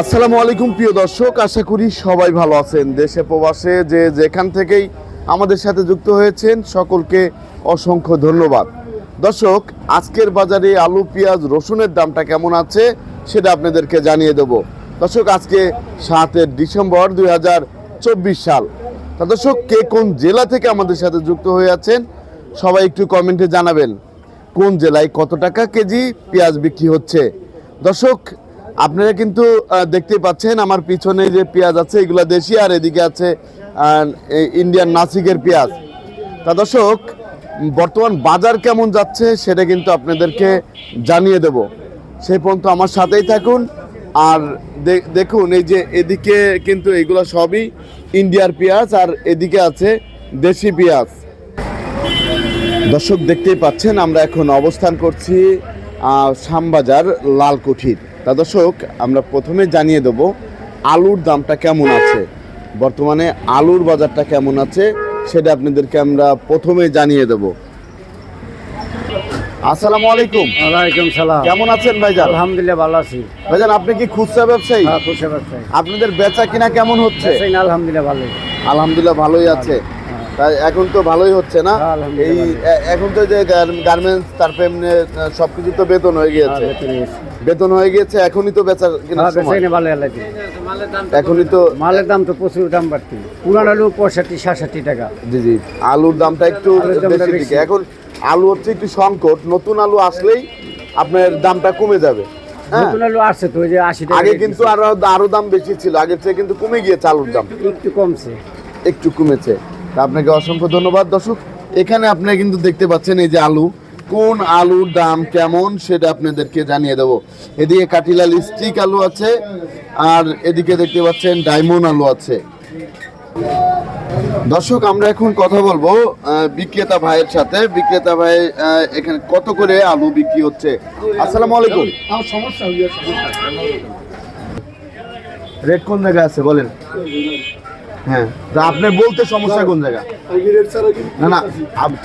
আসসালামু আলাইকুম, প্রিয় দর্শক। আশা করি সবাই ভালো আছেন। দেশে, প্রবাসে যে যেখান থেকেই আমাদের সাথে যুক্ত হয়েছেন, সকলকে অসংখ্য ধন্যবাদ। দর্শক, আজকের বাজারে আলু, পেঁয়াজ, রসুনের দামটা কেমন আছে, সেটা আপনাদেরকে জানিয়ে দেব। দর্শক, আজকে সাতের ডিসেম্বর দুই হাজার চব্বিশ সাল। তা দর্শক, কে কোন জেলা থেকে আমাদের সাথে যুক্ত হয়ে আছেন, সবাই একটু কমেন্টে জানাবেন। কোন জেলায় কত টাকা কেজি পেঁয়াজ বিক্রি হচ্ছে? দর্শক আপনারা কিন্তু আহ, দেখতেই পাচ্ছেন আমার পিছনে যে পেঁয়াজ আছে এগুলো দেশি আর এদিকে আছে ইন্ডিয়ান নাসিকের পেঁয়াজ। তা দর্শক বর্তমান বাজার কেমন যাচ্ছে সেটা কিন্তু আপনাদেরকে জানিয়ে দেব। সেই পর্যন্ত আমার সাথেই থাকুন। আর দেখুন এই যে এদিকে কিন্তু এগুলো সবই ইন্ডিয়ার পেঁয়াজ আর এদিকে আছে দেশি পেঁয়াজ। দর্শক দেখতেই পাচ্ছেন আমরা এখন অবস্থান করছি শ্যামবাজার লালকুঠির। তা দর্শক আমরা প্রথমে জানিয়ে দেব আলুর দামটা কেমন আছে। বর্তমানে আলুর বাজারটা কেমন আছে সেটা আপনাদেরকে আমরা প্রথমে জানিয়ে দেব। আসসালামু আলাইকুম। ওয়ালাইকুম সালাম। কেমন আছেন ভাইজান? আলহামদুলিল্লাহ ভালো আছি। ভাইজান আপনি কি খুচরা ব্যবসায়ী? হ্যাঁ খুশি ব্যবসায়ী। আপনাদের বেচা কিনা কেমন হচ্ছে? আলহামদুলিল্লাহ ভালো আলহামদুলিল্লাহ ভালোই আছে। তাই এখন তো ভালোই হচ্ছে না? হ্যাঁ, এই এখন তো যে গার্মেন্টস তারপরে এমনি সবকিছু তো বেতন হয়ে গিয়েছে। বেতন হয়ে গিয়েছে এখনই তো বেচা কিনা সময়। ব্যবসায়ী না ভালো আল্লাহ এখনই তো মালের দাম তো প্রচুর দাম বাড়তি। পুরান আলু পঁয়ষট্টি সাতষট্টি টাকা। জি জি। আলুর দামটা একটু বেশি বেশি। দিকে। এখন আলু হচ্ছে একটু সংকট। নতুন আলু আসলেই আপনার দামটা কমে যাবে। হ্যাঁ। নতুন আলু আসছে তো ওই যে আশি আগে কিন্তু আরও আরও দাম বেশি ছিল। আগের থেকে কিন্তু কমে গিয়েছে আলুর দাম। একটু কমছে। একটু কমেছে। আপনাকে অসংখ্য ধন্যবাদ। দর্শক এখানে আপনি কিন্তু দেখতে পাচ্ছেন এই যে আলু। কোন আলুর দাম কেমন সেটা আপনাদেরকে জানিয়ে দেবো। এদিকে কাটিলাল স্টিক আলু আছে আর এদিকে দেখতে পাচ্ছেন ডায়মন্ড আলু আছে। দর্শক আমরা এখন কথা বলব আহ, বিক্রেতা ভাইয়ের সাথে। বিক্রেতা ভাই এখানে কত করে আলু বিক্রি হচ্ছে? আসসালামু আলাইকুম। রেট কোন জায়গায় আছে বলেন? হ্যাঁ। তা আপনি বলতে সমস্যা কোন জায়গা? না না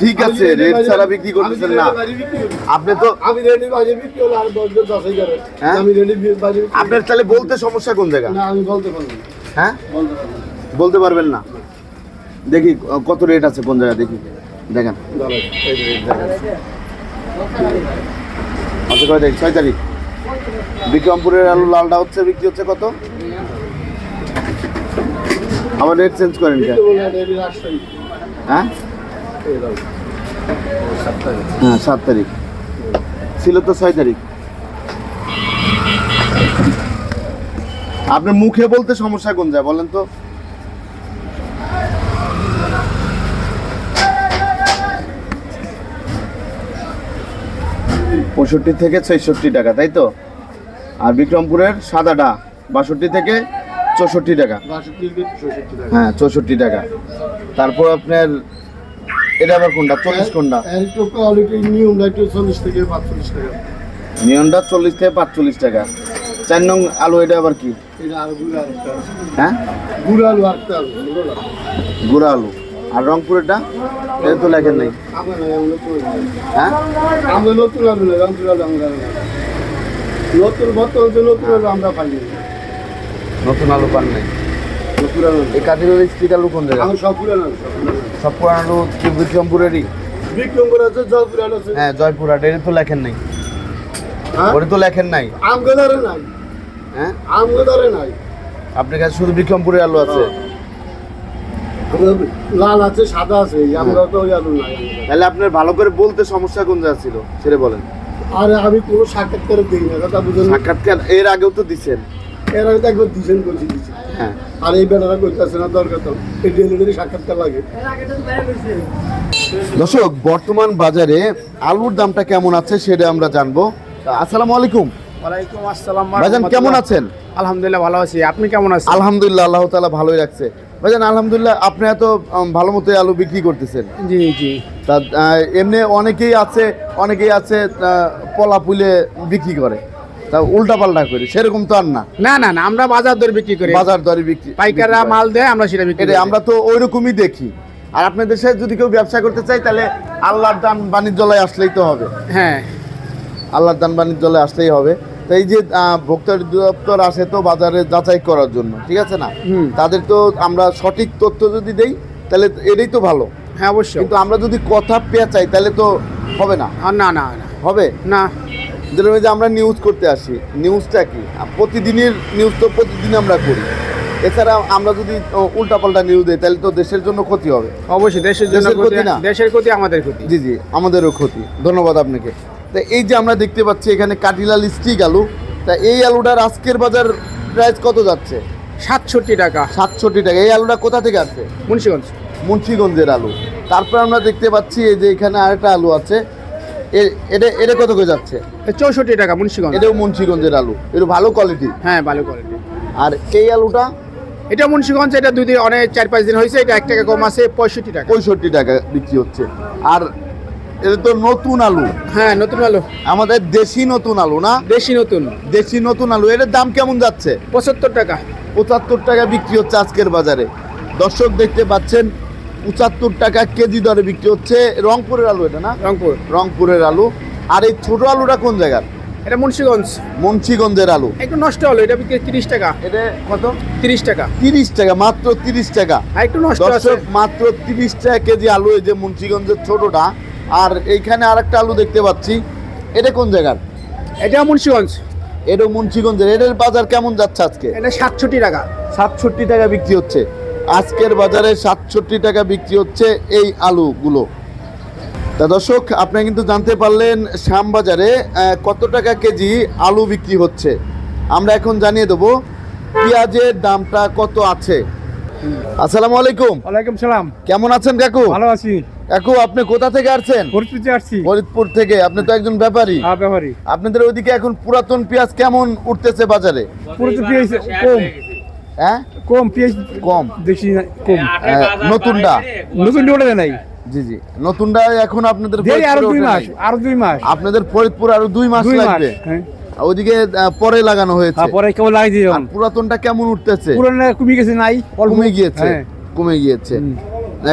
ঠিক আছে রেট ছাড়া বিক্রি করতেছেন না। আপনি তো আমি রেডি বাজে বিক্রি হলো আর দশ জন দশই করে হ্যাঁ? আমি রেডি বাজে আপনার তাহলে বলতে সমস্যা কোন জায়গা? না আমি বলতে পারব হ্যাঁ? বলতে পারবেন না? দেখি কত রেট আছে কোন জায়গা দেখি। দেখেন। আচ্ছা কয় তারিখ? ছয় তারিখ। বিক্রমপুরের আলু লালটা হচ্ছে বিক্রি হচ্ছে কত? আবার রেট চেঞ্জ করেন। হ্যাঁ? সাত তারিখ। হ্যাঁ সাত তারিখ। ছিল তো ছয় তারিখ। আপনার মুখে বলতে সমস্যা কোন যায় বলেন তো। পঁয়ষট্টি থেকে ছেষট্টি টাকা তাই তো? আর বিক্রমপুরের সাদাটা বাষট্টি থেকে চৌষট্টি টাকা। হ্যাঁ চৌষট্টি টাকা। তারপর আপনার, এটা আবার কোনটা? চল্লিশ কোনটা? চল্লিশ থেকে পাঁচচল্লিশ টাকা নিয়নটা চল্লিশ থেকে পাঁচচল্লিশ টাকা। চার নং আলু, এটা আবার কি? হ্যাঁ? গুড় আলু? গুঁড়া আলু আর রংপুরেরটা? এটা তো লেখেন নেই। আমরা নতুন আলু। হ্যাঁ নতুন আলু আমরা নতুন বর্তমান নতুন আলু আমরা পাই না। নতুন আলু পান নাই। আলু এই কাঠির স্টিক আলু কোন জায়গা সব পুরান আলু সব পুরান আলু। সব পুরান আলু কি বিক্রমপুরেরই? বিক্রমপুর আছে হ্যাঁ জয়পুরহাট এটা তো লেখেন নাই। হ্যাঁ? ওটা তো লেখেন নাই। আমগোদারে নাই। হ্যাঁ? আমগোদারে নাই। আপনার কাছে শুধু বিক্রমপুরের আলু আছে। লাল আছে সাদা আছে আমরা তো ওই আলু নাই তাহলে আপনার ভালো করে বলতে সমস্যা কোন জায়গা ছিল? সেটা বলেন। আর আমি কোনো সাক্ষাৎকার দিই না কথা বুঝেন সাক্ষাৎকার এর আগেও তো দিচ্ছেন এর আগে তো একবার দিছি হ্যাঁ। আর এই বেটারা করতেছে না দরকার তো। এই ডেলিভারি সাক্ষাৎকার লাগে। দর্শক বর্তমান বাজারে আলুর দামটা কেমন আছে সেটা আমরা জানব। আসসালামু আলাইকুম। ওয়ালাইকুম আসসালাম ভাইজান কেমন আছেন? আলহামদুলিল্লাহ ভালো আছি। আপনি কেমন আছেন? আলহামদুলিল্লাহ আল্লাহ তাআলা ভালোই রাখছে। ভাইজান আলহামদুলিল্লাহ আপনি এত ভালো মতো আলু বিক্রি করতেছেন। জি জি। তা এমনি অনেকেই আছে অনেকেই আছে আহ, পলা পুলে বিক্রি করে। তা উল্টা পাল্টা করে সেরকম তো আর না। না না না আমরা বাজার দরে বিক্রি করি। বাজার দরে বিক্রি পাইকাররা মাল দেয় আমরা সেটা বিক্রি করি। আমরা তো ওই রকমই দেখি। আর আপনাদের সাথে যদি কেউ ব্যবসা করতে চাই তাহলে আল্লাহর দান বাণিজ্যালয় আসলেই তো হবে। হ্যাঁ। আল্লাহর দান বাণিজ্যালয় আসলেই হবে। তো এই যে আহ, ভোক্তা অধিদপ্তর আসে তো বাজারে যাচাই করার জন্য ঠিক আছে না। তাদের তো আমরা সঠিক তথ্য যদি দেই তাহলে এটাই তো ভালো। হ্যাঁ অবশ্যই। কিন্তু আমরা যদি কথা পেঁচাই তাহলে তো হবে না না না। হবে? না। এই যে আমরা নিউজ করতে আসি। নিউজটা কি? প্রতিদিনের নিউজ তো প্রতিদিন আমরা করি। এছাড়া আমরা যদি উল্টাপাল্টা নিউজ দিই তাহলে তো দেশের জন্য ক্ষতি হবে। অবশ্যই দেশের জন্য দেশের ক্ষতি না। দেশের ক্ষতি আমাদের ক্ষতি। জি জি আমাদেরও ক্ষতি। ধন্যবাদ আপনাকে। তা এই যে আমরা দেখতে পাচ্ছি এখানে কাটিলাল স্টিক আলু। তা এই আলুটার আজকের বাজার প্রাইস কত যাচ্ছে? সাতষট্টি টাকা। সাতষট্টি টাকা। এই আলুটা কোথা থেকে আসছে মুন্সিগঞ্জ। মুন্সিগঞ্জের আলু। তারপর আমরা দেখতে পাচ্ছি এই যে এখানে আরেকটা আলু আছে। এটা এটা কত করে যাচ্ছে? চৌষট্টি টাকা মুন্সিগঞ্জ। এটাও মুন্সিগঞ্জের আলু। এটা ভালো কোয়ালিটি হ্যাঁ ভালো কোয়ালিটি আর এই আলুটা? এটা মুন্সিগঞ্জ এটা দুই দিন অনেক চার পাঁচ দিন হয়েছে এটা এক টাকা কম আছে পঁয়ষট্টি টাকা। পঁয়ষট্টি টাকা বিক্রি হচ্ছে। আর এটা তো নতুন আলু। হ্যাঁ নতুন আলু। আমাদের দেশি নতুন আলু না? দেশি নতুন। দেশি নতুন আলু। এটার দাম কেমন যাচ্ছে? পঁচাত্তর টাকা। পঁচাত্তর টাকা বিক্রি হচ্ছে আজকের বাজারে। দর্শক দেখতে পাচ্ছেন পঁচাত্তর টাকা কেজি দরে বিক্রি হচ্ছে রংপুরের আলু এটা না? রংপুর। রংপুরের আলু। আর এই ছোট আলুটা কোন জায়গার? এটা মুন্সিগঞ্জ। মুন্সিগঞ্জের আলু। একটু নষ্ট হলো এটা বিক্রি তিরিশ টাকা। এটা কত? তিরিশ টাকা। তিরিশ টাকা মাত্র তিরিশ টাকা। আর একটু নষ্ট আছে। দর্শক মাত্র তিরিশ টাকা কেজি আলু এই যে মুন্সিগঞ্জের ছোটটা। আর এইখানে আরেকটা আলু দেখতে পাচ্ছি। এটা কোন জায়গার? এটা মুন্সিগঞ্জ। এটা মুন্সিগঞ্জের। এটার বাজার কেমন যাচ্ছে আজকে? এটা সাতষট্টি টাকা। সাতষট্টি টাকা বিক্রি হচ্ছে। আজকের বাজারে সাতষট্টি টাকা বিক্রি হচ্ছে এই আলুগুলো। তা দর্শক আপনি কিন্তু জানতে পারলেন শ্যামবাজারে আহ, কত টাকা কেজি আলু বিক্রি হচ্ছে। আমরা এখন জানিয়ে দেবো পেঁয়াজের দামটা কত আছে। আসসালামু আলাইকুম। ওয়ালাইকুম সালাম। কেমন আছেন কাকু? ভালো আছি। কাকু আপনি কোথা থেকে আসছেন? ফরিদপুর আসছি। ফরিদপুর থেকে। আপনি তো একজন ব্যাপারী। হ্যাঁ ব্যাপারি। আপনাদের ওইদিকে এখন পুরাতন পেঁয়াজ কেমন উঠতেছে বাজারে? পুরো তো পেঁয়াজ কম। হ্যাঁ? কম পেঁয়াজ কম। দেখছি না কম। নতুনটা। নতুন ডোটা নাই। জি জি। নতুনটা এখন আপনাদের আরও দুই মাস আরও দুই মাস। আপনাদের ফরিদপুর আরও দুই মাস লাগবে। হ্যাঁ। ওইদিকে আহ, পরে লাগানো হয়েছে। পরে কেবল লাগিয়ে পুরাতনটা কেমন উঠতেছে? পুরনো কমে গেছে নাই কমে গিয়েছে হ্যাঁ। কমে গিয়েছে।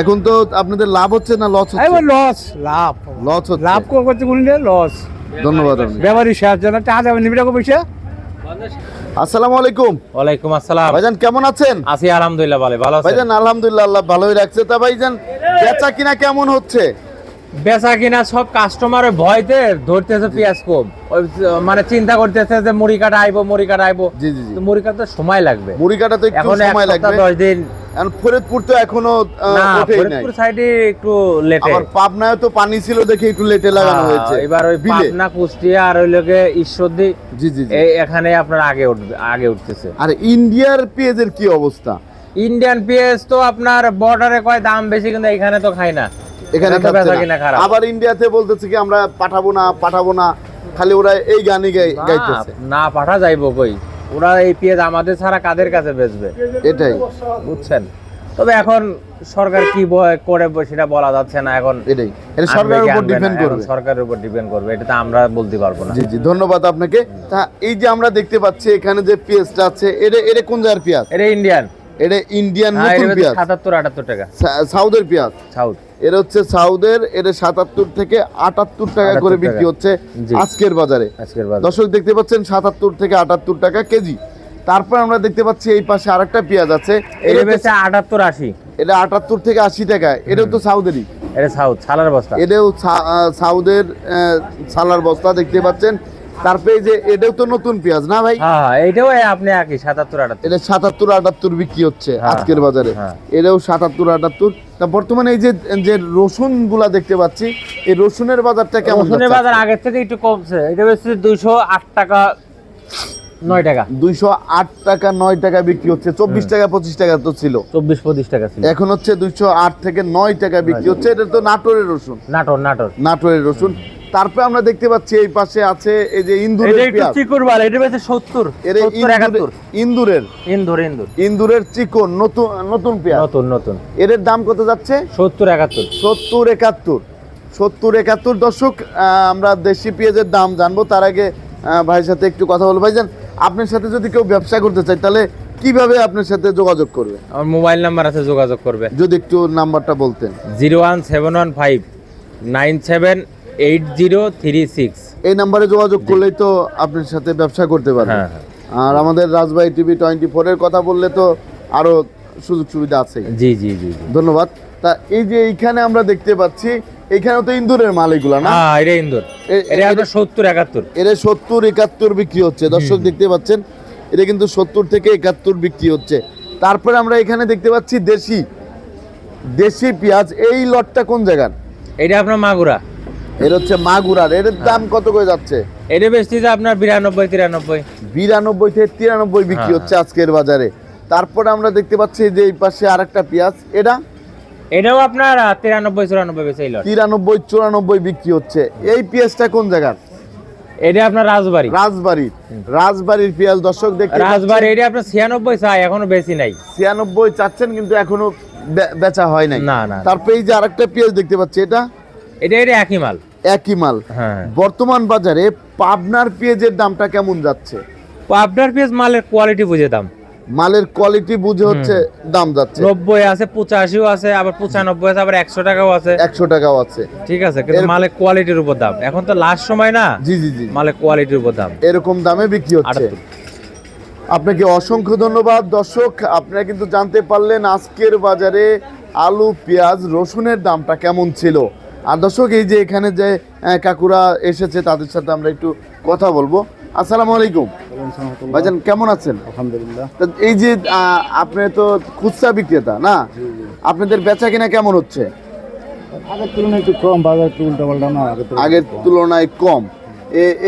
এখন তো আপনাদের লাভ হচ্ছে না লস হচ্ছে? লস লাভ। লস হচ্ছে। লাভ করতে কোন লস ধন্যবাদ আপনি। ব্যাপারী শেয়ার জন্য টাকা দেবেন নিবি টাকা পয়সা। আসসালামু আলাইকুম। ওয়ালাইকুম আসসালাম। ভাইজান কেমন আছেন? আছি আলহামদুলিল্লাহ ভালো ভালো আছেন? ভাইজান আলহামদুলিল্লাহ আল্লাহ ভালোই রাখছে। তা ভাইজান বেচা কিনা কেমন হচ্ছে? বেচা কিনা সব কাস্টমার ভয়তে ধরতেছে পেঁয়াজ কম। মানে চিন্তা করতেছে যে মুড়ি কাটা আইবো মুড়ি কাটা আইবো। মুড়ি কাটা সময় লাগবে। মুড়ি কাটা তো একটু সময় লাগবে। দশ দিন এখন ফরিদপুর তো এখনও ওঠেই নাই। ফরিদপুর সাইডে একটু লেটে। পাবনায় তো পানি ছিল দেখে একটু লেটে লাগানো হয়েছে। এবার ওই পাবনা কুষ্টিয়া আর ওই লোকে ঈশ্বরদী জি জি এখানে আপনার আগে উঠবে আগে উঠতেছে। আর ইন্ডিয়ার পেঁয়াজের কি অবস্থা? ইন্ডিয়ান পেঁয়াজ তো আপনার বর্ডারে কয় দাম বেশি কিন্তু এখানে তো খাই না। এখানে। আবার ইন্ডিয়াতে বলতেছে কি আমরা পাঠাবো না পাঠাবো না। খালি ওরা এই গানই গাই- গাইতেছে। না পাঠা যাইবো কই? ওরা এই পেঁয়াজ আমাদের ছাড়া কাদের কাছে বেচবে? এটাই। বুঝছেন? তবে এখন সরকার কি বয় করে সেটা বলা যাচ্ছে না। এখন এটাই। এটা সরকারের উপর ডিপেন্ড করবে। সরকারের উপর ডিপেন্ড করবে। এটা তো আমরা বলতে পারব না। জি জি। ধন্যবাদ আপনাকে। তা এই যে আমরা দেখতে পাচ্ছি এখানে যে পেঁয়াজটা আছে এটা এটা কোন জায়গার পেঁয়াজ? এটা ইন্ডিয়ান এটা ইন্ডিয়ান নতুন পেঁয়াজ। সাতাত্তর আটাত্তর টাকা। সাউদের পেঁয়াজ। সাউথ এটা হচ্ছে সাউদের এটা সাতাত্তর থেকে আটাত্তর টাকা করে বিক্রি। হচ্ছে আজকের বাজারে। আজকের বাজার। দর্শক দেখতে পাচ্ছেন সাতাত্তর থেকে আটাত্তর টাকা কেজি। তারপর আমরা দেখতে পাচ্ছি এই পাশে আরেকটা পেঁয়াজ আছে। এটা বেচে আটাত্তর আশি। এটা আটাত্তর থেকে আশি টাকা। এটাও তো সাউদেরই। এটা সাউথ ছালার বস্তা। এটাও সাউদের সালার বস্তা দেখতে পাচ্ছেন। তারপরে যে এটাও তো নতুন পেঁয়াজ না ভাই? হ্যাঁ হ্যাঁ আপনি একই সাতাত্তর আটাত্তর। এটা সাতাত্তর আটাত্তর বিক্রি হচ্ছে হ্যাঁ, আজকের বাজারে। এটাও সাতাত্তর আটাত্তর। তা বর্তমানে এই যে যে রসুনগুলা দেখতে পাচ্ছি এই রসুনের বাজারটা কেমন রসুনের বাজার আগের থেকে একটু কমছে। এটা দুইশো আট টাকা নয় টাকা। দুইশো আট টাকা নয় টাকা বিক্রি হচ্ছে। চব্বিশ টাকা পঁচিশ টাকা তো ছিল। চব্বিশ পঁচিশ টাকা ছিল। এখন হচ্ছে দুইশো আট থেকে নয় টাকা বিক্রি হচ্ছে। এটা তো নাটোরের রসুন। নাটোর নাটোর। নাটোরের রসুন। তারপরে আমরা দেখতে পাচ্ছি এই পাশে আছে এই যে ইন্দুরের এটা একটু চিকুর বাল এটা বেচে সত্তর এর এই সত্তর একাত্তর। ইন্দুরে- ইন্দুরের। ইন্দোর ইন্দোর। ইন্দুরের চিকন নতুন নতুন পেঁয়াজ। নতুন নতুন। এর দাম কত যাচ্ছে? সত্তর একাত্তর। সত্তর একাত্তর। সত্তর একাত্তর। দর্শক আমরা দেশি পেঁয়াজের দাম জানব। তার আগে ভাইয়ের সাথে একটু কথা বলব। ভাইজান আপনার সাথে যদি কেউ ব্যবসা করতে চায় তাহলে কীভাবে আপনার সাথে যোগাযোগ করবে? আমার মোবাইল নাম্বার আছে যোগাযোগ করবে। যদি একটু নাম্বারটা বলতেন। Zero one seven one five nine seven eight zero three six. এই নাম্বারে যোগাযোগ করলেই তো আপনার সাথে ব্যবসা করতে পারবেন হ্যাঁ হ্যাঁ। আর আমাদের রাজবাই টিভি টোয়েন্টি ফোরের কথা বললে তো আরও সুযোগ সুবিধা আছে জি জি জি ধন্যবাদ। তা এই যে এইখানে আমরা দেখতে পাচ্ছি এইখানে তো ইন্দুরের মাল এগুলো না এটা ইন্দোর। এটা সত্তর একাত্তর। এর সত্তর একাত্তর বিক্রি হচ্ছে। দর্শক দেখতে পাচ্ছেন এটা কিন্তু সত্তর থেকে একাত্তর বিক্রি হচ্ছে। তারপরে আমরা এখানে দেখতে পাচ্ছি দেশি দেশি পেঁয়াজ। এই লটটা কোন জায়গার? এটা আপনার মাগুরা। এর হচ্ছে মাগুরার। এর দাম কত করে যাচ্ছে? এটা বেশি আপনার বিরানব্বই তিরানব্বই। বিরানব্বই থেকে তিরানব্বই বিক্রি হ্যাঁ, হচ্ছে আজকের বাজারে। তারপরে আমরা দেখতে পাচ্ছি যে এই পাশে আরেকটা পেঁয়াজ। এটা? এটাও আপনার তিরানব্বই চুরানব্বই এই তিরানব্বই চুরানব্বই বিক্রি হচ্ছে। এই পেঁয়াজটা কোন জায়গার? এটা আপনার রাজবাড়ি। রাজবাড়ির রাজবাড়ির পেঁয়াজ দর্শক দেখতে রাজবাড়ি এটা আপনার ছিয়ানব্বই চাই এখনও বেশি নাই। ছিয়ানব্বই চাচ্ছেন কিন্তু এখনও বেচা হয় নাই। না, না। তারপরে এই যে আরেকটা পেঁয়াজ দেখতে পাচ্ছি এটা? এটা এটা একই মাল। একই মাল। হ্যাঁ। বর্তমান বাজারে পাবনার পেঁয়াজের দামটা কেমন যাচ্ছে? আপনার পিস মালের কোয়ালিটি বুঝে দাম। মালের কোয়ালিটি বুঝে হচ্ছে দাম যাচ্ছে। নব্বই আছে পঁচাশিও আছে আবার পঁচানব্বই আছে আবার একশো টাকাও আছে। একশো টাকাও আছে। ঠিক আছে কিন্তু মালের কোয়ালিটির উপর দাম। এখন তো লাস্ট সময় না জি জি জি। মালের কোয়ালিটির উপর দাম। এরকম দামে বিক্রি হচ্ছে। আপনাকে অসংখ্য ধন্যবাদ। দর্শক আপনারা কিন্তু জানতে পারলেন আজকের বাজারে আলু পেঁয়াজ রসুনের দামটা কেমন ছিল। আর দর্শক এই যে এখানে যে কাকুরা এসেছে তাদের সাথে আমরা একটু কথা বলব। আসসালামু আলাইকুম। ভাইজান কেমন আছেন? আলহামদুলিল্লাহ। এই যে আপনি তো খুচরা বিক্রেতা না? আপনাদের বেচা কিনা কেমন হচ্ছে? আগের তুলনায় একটু কম বাজার না আগের তুলনায় কম।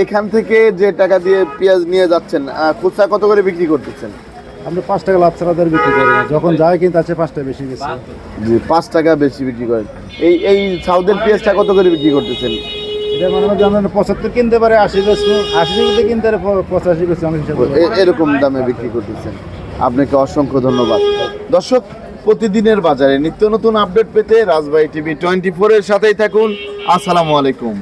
এখান থেকে যে টাকা দিয়ে পেঁয়াজ নিয়ে যাচ্ছেন খুচরা কত করে বিক্রি করতেছেন? আমরা পাঁচ টাকা লাভ ছাড়া বিক্রি করি না। যখন যায় কিন্তু আছে পাঁচ টাকা বেশি গেছে জি পাঁচ টাকা বেশি বিক্রি করেন। এই এই সাউথের পেঁয়াজটা কত করে বিক্রি করতেছেন? এটা মানে আমরা পঁচাত্তর কিনতে পারে আশি বেশি আশি কিনতে কিনতে পারে পঁচাশি বেশি অনেক হিসাব এরকম দামে বিক্রি করতেছেন। আপনাকে অসংখ্য ধন্যবাদ। দর্শক প্রতিদিনের বাজারে নিত্য নতুন আপডেট পেতে রাজবাড়ি টিভি টোয়েন্টি ফোরের সাথেই থাকুন। আসসালামু আলাইকুম।